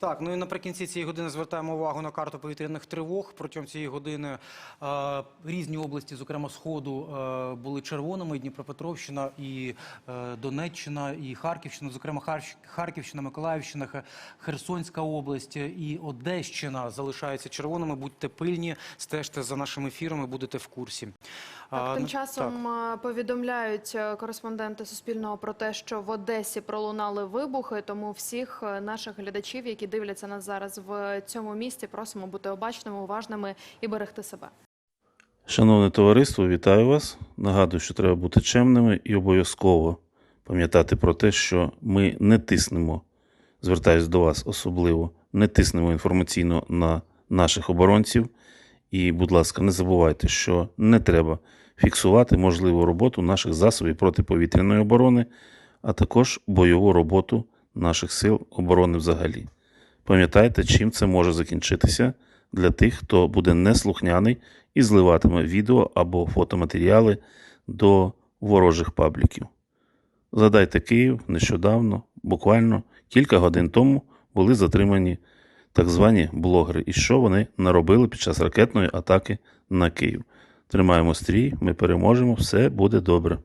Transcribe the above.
Так, ну і наприкінці цієї години звертаємо увагу на карту повітряних тривог. Протягом цієї години е, різні області, зокрема Сходу, е, були червоними. І Дніпропетровщина, і е, Донеччина, і Харківщина, зокрема Харщ- Харківщина, Миколаївщина, Херсонська область і Одещина залишаються червоними. Будьте пильні, стежте за нашими ефірами, будете в курсі. Так, тим ну, часом е, повідомляють е, кореспонденти Суспільного про те, що в Одесі пролунали вибухи. Тому всіх е, наших глядачів, які дивляться нас зараз в цьому місті, просимо бути обачними, уважними і берегти себе. Шановне товариство, вітаю вас. Нагадую, що треба бути чемними і обов'язково пам'ятати про те, що ми не тиснемо, звертаюсь до вас особливо, не тиснемо інформаційно на наших оборонців. І, будь ласка, не забувайте, що не треба фіксувати можливу роботу наших засобів протиповітряної оборони, а також бойову роботу наших сил оборони взагалі. Пам'ятайте, чим це може закінчитися для тих, хто буде неслухняний і зливатиме відео або фотоматеріали до ворожих пабліків. Згадайте Київ нещодавно, буквально кілька годин тому були затримані так звані блогери, і що вони наробили під час ракетної атаки на Київ. Тримаємо стрій, ми переможемо, все буде добре.